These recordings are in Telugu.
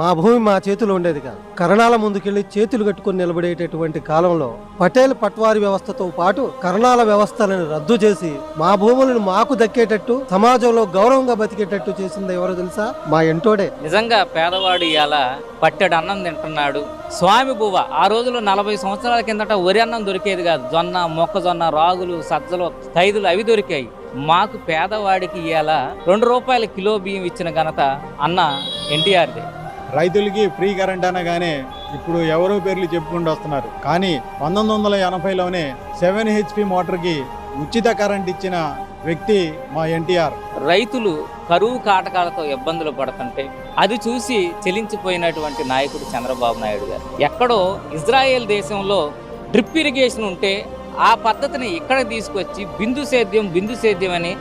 మా భూమి మా చేతిలో ఉండేది కాదు. కరణాల ముందుకెళ్ళి చేతులు కట్టుకుని నిలబడేటటువంటి కాలంలో పటేల్ పట్వారి వ్యవస్థతో పాటు కరణాల వ్యవస్థలను రద్దు చేసి మా భూములను మాకు దక్కేటట్టు సమాజంలో గౌరవంగా బతికేటట్టు చేసింది ఎవరో తెలుసా? మా ఎంటోడే. నిజంగా పేదవాడు ఇలా పట్టెడు అన్నం తింటున్నాడు. స్వామి బువ్వ ఆ రోజుల్లో నలభై సంవత్సరాల కిందట వరి అన్నం దొరికేది కాదు. జొన్న మొక్కజొన్న రాగులు సజ్జలు ఖైదులు అవి దొరికాయి. మాకు పేదవాడికి ఇలా రెండు రూపాయల కిలో బియ్యం ఇచ్చిన ఘనత అన్న ఎన్టీఆర్దే. రైతులకి ఫ్రీ కరెంట్ అనగానే ఇప్పుడు ఎవరో పేర్లు చెప్పుకుంటూ వస్తున్నారు. కానీ పంతొమ్మిది వందల ఎనభైలోనే సెవెన్ హెచ్పి మోటార్కి ఉచిత కరెంట్ ఇచ్చిన వ్యక్తి మా ఎన్టీఆర్. రైతులు కరువు కాటకాలతో ఇబ్బందులు పడుతుంటే అది చూసి చెలించిపోయినటువంటి నాయకుడు చంద్రబాబు నాయుడు గారు. ఎక్కడో ఇజ్రాయెల్ దేశంలో డ్రిప్ ఇరిగేషన్ ఉంటే ఆ పద్ధతిని ఇక్కడ తీసుకొచ్చి బిందు సేద్యం బిందు సేద్యం అని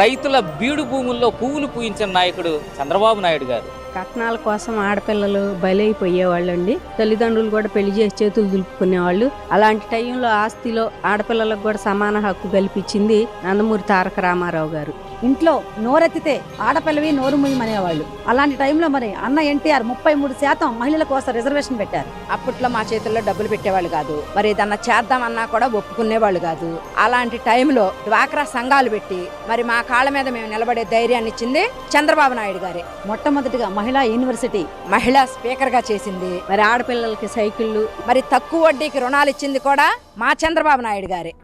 రైతుల బీడు భూముల్లో పువ్వులు పూయించిన నాయకుడు చంద్రబాబు నాయుడు గారు. కట్నాల కోసం ఆడపిల్లలు బలైపోయేవాళ్ళండి. తల్లిదండ్రులు కూడా పెళ్ళి చేసి చేతులు దులుపుకునేవాళ్ళు. అలాంటి టైంలో ఆస్తిలో ఆడపిల్లలకు కూడా సమాన హక్కు కల్పించింది నందమూరి తారక రామారావు గారు. ఇంట్లో నోరెత్తితే ఆడపిల్లవి నోరు ముయ్యమనేవాళ్ళు అలాంటి టైంలో మరి అన్న ఎన్టీఆర్ ముప్పై మూడు శాతం మహిళల కోసం రిజర్వేషన్ పెట్టారు. అప్పట్లో మా చేతుల్లో డబ్బులు పెట్టేవాళ్ళు కాదు. మరి ఏదన్నా చేద్దామన్నా కూడా ఒప్పుకునేవాళ్ళు కాదు. అలాంటి టైంలో డ్వాక్రా సంఘాలు పెట్టి మరి మా కాళ్ళ మీద మేము నిలబడే ధైర్యాన్ని ఇచ్చింది చంద్రబాబు నాయుడు గారే. మొట్టమొదటిగా మహిళా యూనివర్సిటీ మహిళా స్పీకర్గా చేసింది. మరి ఆడపిల్లలకి సైకిళ్ళు మరి తక్కువ వడ్డీకి రుణాలు ఇచ్చింది కూడా మా చంద్రబాబు నాయుడు గారే.